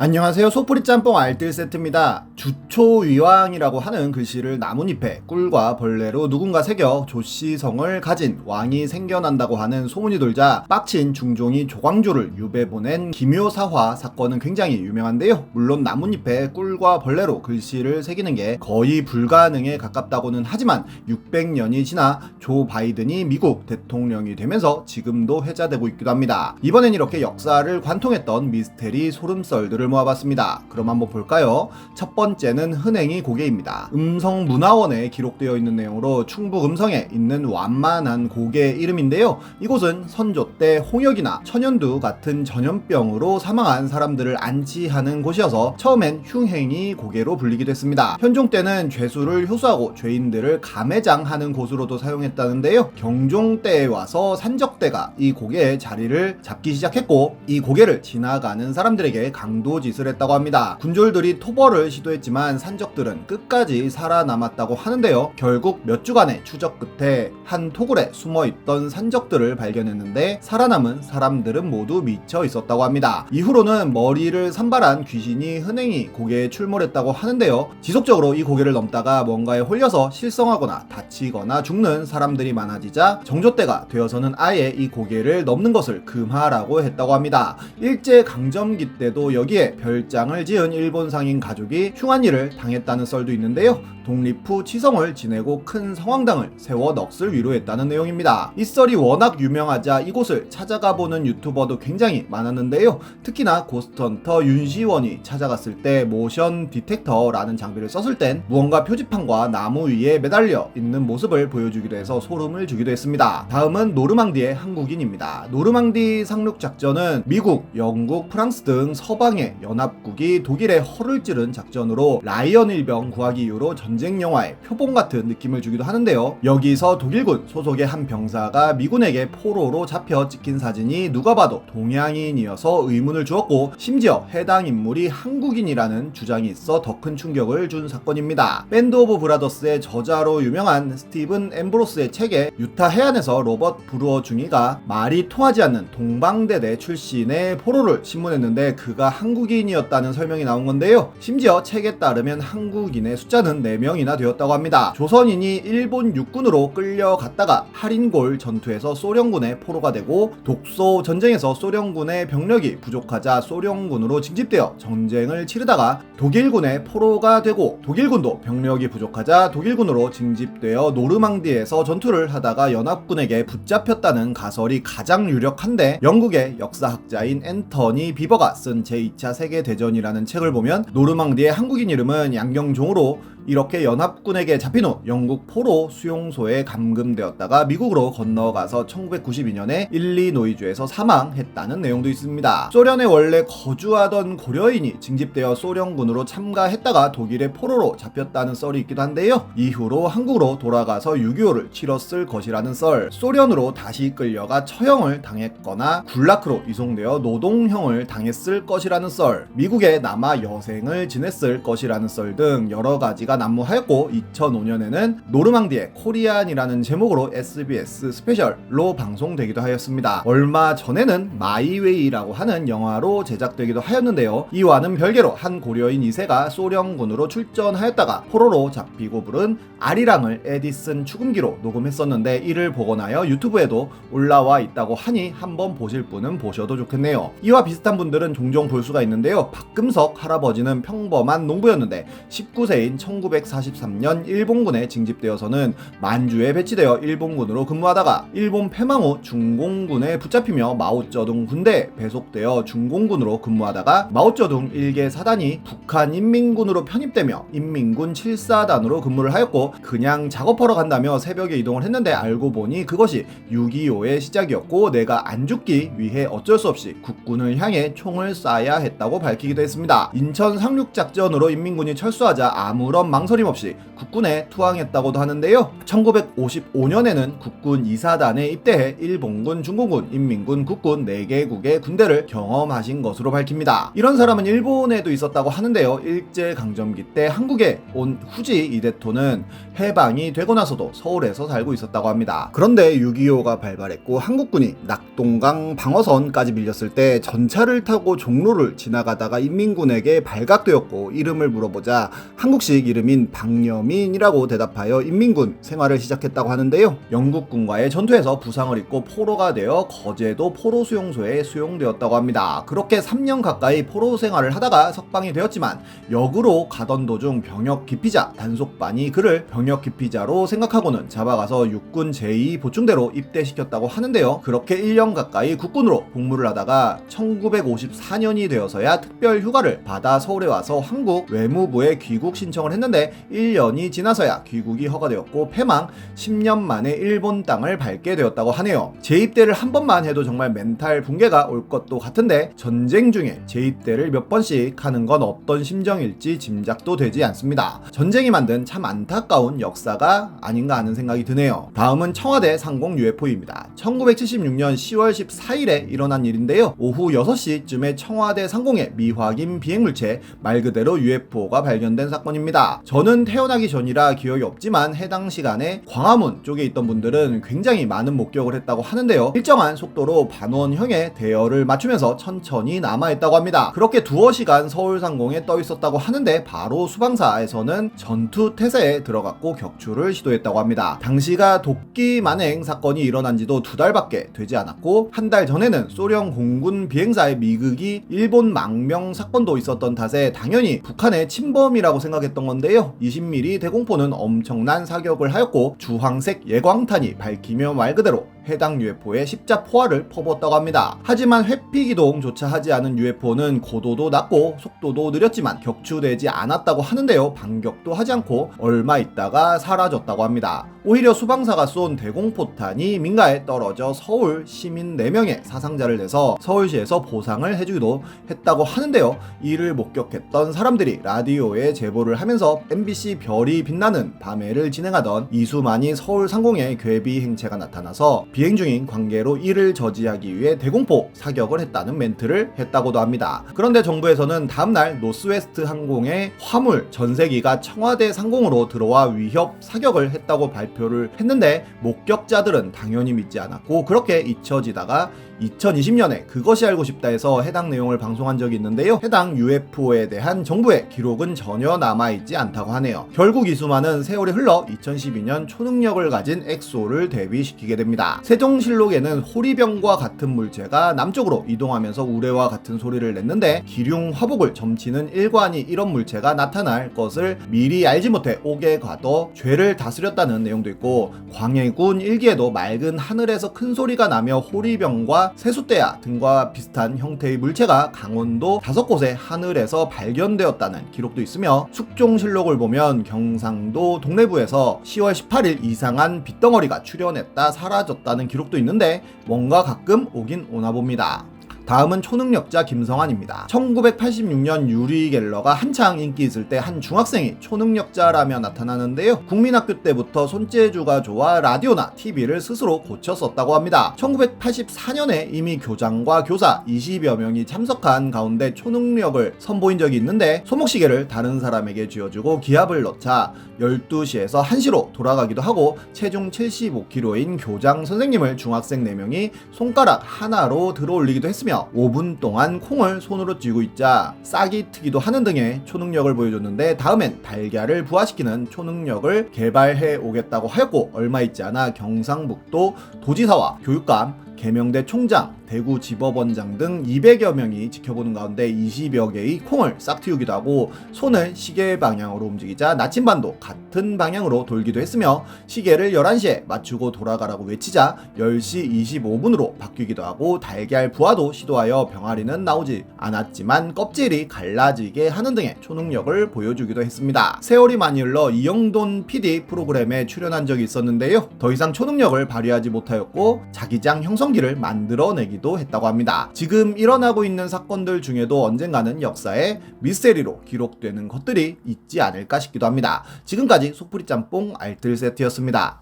안녕하세요. 소프리 짬뽕 알뜰 세트입니다. 주초위왕이라고 하는 글씨를 나뭇잎에 꿀과 벌레로 누군가 새겨 조씨성을 가진 왕이 생겨난다고 하는 소문이 돌자 빡친 중종이 조광조를 유배 보낸 기묘사화 사건은 굉장히 유명한데요. 물론 나뭇잎에 꿀과 벌레로 글씨를 새기는 게 거의 불가능에 가깝다고는 하지만 600년이 지나 조 바이든이 미국 대통령이 되면서 지금도 회자되고 있기도 합니다. 이번엔 이렇게 역사를 관통했던 미스테리 소름썰들을 모아봤습니다. 그럼 한번 볼까요? 첫 번째는 흔행이 고개입니다. 음성 문화원에 기록되어 있는 내용으로 충북 음성에 있는 완만한 고개 이름인데요. 이곳은 선조 때 홍역이나 천연두 같은 전염병으로 사망한 사람들을 안치하는 곳이어서 처음엔 흉행이 고개로 불리기도 했습니다. 현종 때는 죄수를 효수하고 죄인들을 감회장하는 곳으로도 사용했다는데요. 경종 때에 와서 산적대가 이 고개의 자리를 잡기 시작했고 이 고개를 지나가는 사람들에게 강도 짓을 했다고 합니다. 군졸들이 토벌을 시도했지만 산적들은 끝까지 살아남았다고 하는데요. 결국 몇 주간의 추적 끝에 한 토굴에 숨어 있던 산적들을 발견했는데 살아남은 사람들은 모두 미쳐 있었다고 합니다. 이후로는 머리를 산발한 귀신이 흔행이 고개에 출몰했다고 하는데요. 지속적으로 이 고개를 넘다가 뭔가에 홀려서 실성하거나 다치거나 죽는 사람들이 많아지자 정조 때가 되어서는 아예 이 고개를 넘는 것을 금하라고 했다고 합니다. 일제 강점기 때도 여기에 별장을 지은 일본 상인 가족이 흉한 일을 당했다는 썰도 있는데요. 독립 후 치성을 지내고 큰 성황당을 세워 넋을 위로했다는 내용입니다. 이 썰이 워낙 유명하자 이곳을 찾아가 보는 유튜버도 굉장히 많았는데요. 특히나 고스트헌터 윤시원이 찾아갔을 때 모션 디텍터라는 장비를 썼을 땐 무언가 표지판과 나무 위에 매달려 있는 모습을 보여주기도 해서 소름을 주기도 했습니다. 다음은 노르망디의 한국인입니다. 노르망디 상륙 작전은 미국, 영국, 프랑스 등 서방의 연합국이 독일의 허를 찌른 작전으로 라이언 일병 구하기 이후로 전쟁 영화의 표본 같은 느낌을 주기도 하는데요. 여기서 독일군 소속의 한 병사가 미군에게 포로로 잡혀 찍힌 사진이 누가 봐도 동양인이어서 의문을 주었고 심지어 해당 인물이 한국인이라는 주장이 있어 더 큰 충격을 준 사건입니다. 밴드 오브 브라더스의 저자로 유명한 스티븐 엠브로스의 책에 유타 해안에서 로버트 브루어 중위가 말이 통하지 않는 동방대대 출신의 포로를 신문했는데 그가 한국 인이었다는 설명이 나온 건데요. 심지어 책에 따르면 한국인의 숫자는 4명이나 되었다고 합니다. 조선인이 일본 육군으로 끌려갔다가 할인골 전투에서 소련군의 포로가 되고 독소 전쟁에서 소련군의 병력이 부족하자 소련군으로 징집되어 전쟁을 치르다가 독일군의 포로가 되고 독일군도 병력이 부족하자 독일군으로 징집되어 노르망디에서 전투를 하다가 연합군에게 붙잡혔다는 가설이 가장 유력한데 영국의 역사학자인 앤터니 비버가 쓴 제2차 세계대전이라는 책을 보면 노르망디의 한국인 이름은 양경종으로 이렇게 연합군에게 잡힌 후 영국 포로 수용소에 감금되었다가 미국으로 건너가서 1992년에 일리노이주에서 사망했다는 내용도 있습니다. 소련에 원래 거주하던 고려인이 징집되어 소련군으로 참가했다가 독일의 포로로 잡혔다는 썰이 있기도 한데요. 이후로 한국으로 돌아가서 6.25를 치렀을 것이라는 썰, 소련으로 다시 끌려가 처형을 당했거나 굴라크로 이송되어 노동형을 당했을 것이라는 썰, 미국에 남아 여생을 지냈을 것이라는 썰 등 여러 가지가 난무하였고 2005년에는 노르망디의 코리안이라는 제목으로 SBS 스페셜로 방송되기도 하였습니다. 얼마 전에는 마이웨이라고 하는 영화로 제작되기도 하였는데요. 이와는 별개로 한 고려인 2세가 소련군으로 출전하였다가 포로로 잡히고 부른 아리랑을 에디슨 축음기로 녹음했었는데 이를 나여 유튜브에도 올라와 있다고 하니 한번 보실 분은 보셔도 좋겠네요. 이와 비슷한 분들은 종종 볼 수가 있는 데요. 박금석 할아버지는 평범한 농부였는데 19세인 1943년 일본군에 징집되어서는 만주에 배치되어 일본군으로 근무하다가 일본 패망 후 중공군에 붙잡히며 마오쩌둥 군대에 배속되어 중공군으로 근무하다가 마오쩌둥 일개 사단이 북한 인민군으로 편입되며 인민군 7사단으로 근무를 하였고 그냥 작업하러 간다며 새벽에 이동을 했는데 알고 보니 그것이 6.25의 시작이었고 내가 안 죽기 위해 어쩔 수 없이 국군을 향해 총을 쏴야 했다 고 밝히기도 했습니다. 인천 상륙작전으로 인민군이 철수하자 아무런 망설임 없이 국군에 투항했다고도 하는데요. 1955년에는 국군 이사단에 입대해 일본군, 중공군, 인민군, 국군 4개국의 군대를 경험하신 것으로 밝힙니다. 이런 사람은 일본에도 있었다고 하는데요. 일제강점기 때 한국에 온 후지 이데토는 해방이 되고 나서도 서울에서 살고 있었다고 합니다. 그런데 6.25가 발발했고 한국군이 낙동강 방어선까지 밀렸을 때 전차를 타고 종로를 지나가다가 인민군에게 발각되었고 이름을 물어보자 한국식 이름인 박여민이라고 대답하여 인민군 생활을 시작했다고 하는데요. 영국군과의 전투에서 부상을 입고 포로가 되어 거제도 포로 수용소에 수용되었다고 합니다. 그렇게 3년 가까이 포로 생활을 하다가 석방이 되었지만 역으로 가던 도중 병역 기피자 단속반이 그를 병역 기피자로 생각하고는 잡아가서 육군 제2 보충대로 입대시켰다고 하는데요. 그렇게 1년 가까이 국군으로 복무를 하다가 1954년이 되어서 야 특별 휴가를 받아 서울에 와서 한국 외무부에 귀국 신청을 했는데 1년이 지나서야 귀국이 허가되었고 패망 10년 만에 일본 땅을 밟게 되었다고 하네요. 재입대를 한 번만 해도 정말 멘탈 붕괴가 올 것도 같은데 전쟁 중에 재입대를 몇 번씩 하는 건 어떤 심정일지 짐작도 되지 않습니다. 전쟁이 만든 참 안타까운 역사가 아닌가 하는 생각이 드네요. 다음은 청와대 상공 UFO입니다. 1976년 10월 14일에 일어난 일인데요. 오후 6시쯤에 청와대 상공 에 미확인 비행물체 말 그대로 UFO가 발견된 사건입니다. 저는 태어나기 전이라 기억이 없지만 해당 시간에 광화문 쪽에 있던 분들은 굉장히 많은 목격을 했다고 하는데요. 일정한 속도로 반원형의 대열을 맞추면서 천천히 남아있다고 합니다. 그렇게 두어 시간 서울 상공에 떠 있었다고 하는데 바로 수방사에서는 전투 태세에 들어갔고 격추를 시도했다고 합니다. 당시가 도끼 만행 사건이 일어난 지도 두 달밖에 되지 않았고 한 달 전에는 소련 공군 비행사의 미극이 일본 망명 사건도 있었던 탓에 당연히 북한의 침범이라고 생각했던 건데요. 20mm 대공포는 엄청난 사격을 하였고 주황색 예광탄이 밝히며 말 그대로 해당 UFO에 십자 포화를 퍼부었다고 합니다. 하지만 회피 기동조차 하지 않은 UFO는 고도도 낮고 속도도 느렸지만 격추되지 않았다고 하는데요. 반격도 하지 않고 얼마 있다가 사라졌다고 합니다. 오히려 수방사가 쏜 대공포탄이 민가에 떨어져 서울 시민 4명의 사상자를 내서 서울시에서 보상을 해주기도 했다고 하는데요. 이를 목격했던 사람들이 라디오에 제보를 하면서 MBC 별이 빛나는 밤에를 진행하던 이수만이 서울 상공에 괴비 행체가 나타나서 비행 중인 관계로 이를 저지하기 위해 대공포 사격을 했다는 멘트를 했다고도 합니다. 그런데 정부에서는 다음날 노스웨스트 항공의 화물 전세기가 청와대 상공으로 들어와 위협 사격을 했다고 발표를 했는데 목격자들은 당연히 믿지 않았고 그렇게 잊혀지다가 2020년에 그것이 알고 싶다 해서 해당 내용을 방송한 적이 있는데요. 해당 UFO에 대한 정부의 기록은 전혀 남아있지 않다고 하네요. 결국 이수만은 세월이 흘러 2012년 초능력을 가진 엑소를 데뷔시키게 됩니다. 세종실록에는 호리병과 같은 물체가 남쪽으로 이동하면서 우레와 같은 소리를 냈는데 기륭 화복을 점치는 일관이 이런 물체가 나타날 것을 미리 알지 못해 옥에 가둬 죄를 다스렸다는 내용도 있고 광해군 일기에도 맑은 하늘에서 큰 소리가 나며 호리병과 세숫대야 등과 비슷한 형태의 물체가 강원도 다섯 곳의 하늘에서 발견되었다는 기록도 있으며 숙종실록을 보면 경상도 동래부에서 10월 18일 이상한 빗덩어리가 출현했다 사라졌다 는 기록도 있는데 뭔가 가끔 오긴 오나 봅니다. 다음은 초능력자 김성환입니다. 1986년 유리 갤러가 한창 인기 있을 때 한 중학생이 초능력자라며 나타나는데요. 국민학교 때부터 손재주가 좋아 라디오나 TV를 스스로 고쳤었다고 합니다. 1984년에 이미 교장과 교사 20여 명이 참석한 가운데 초능력을 선보인 적이 있는데 소목시계를 다른 사람에게 쥐어주고 기압을 넣자 12시에서 1시로 돌아가기도 하고 체중 75kg인 교장 선생님을 중학생 4명이 손가락 하나로 들어올리기도 했으며 5분 동안 콩을 손으로 쥐고 있자 싹이 트기도 하는 등의 초능력을 보여줬는데 다음엔 달걀을 부화시키는 초능력을 개발해 오겠다고 하였고 얼마 있지 않아 경상북도 도지사와 교육감 개명대 총장, 대구 지법원장 등 200여 명이 지켜보는 가운데 20여 개의 콩을 싹 틔우기도 하고 손을 시계 방향으로 움직이자 나침반도 같은 방향으로 돌기도 했으며 시계를 11시에 맞추고 돌아가라고 외치자 10시 25분으로 바뀌기도 하고 달걀 부화도 시도하여 병아리는 나오지 않았지만 껍질이 갈라지게 하는 등의 초능력을 보여주기도 했습니다. 세월이 많이 흘러 이영돈 PD 프로그램에 출연한 적이 있었는데요. 더 이상 초능력을 발휘하지 못하였고 자기장 형성 조성기를 만들어내기도 했다고 합니다. 지금 일어나고 있는 사건들 중에도 언젠가는 역사에 미스테리로 기록되는 것들이 있지 않을까 싶기도 합니다. 지금까지 속풀이 짬뽕 알뜰 세트였습니다.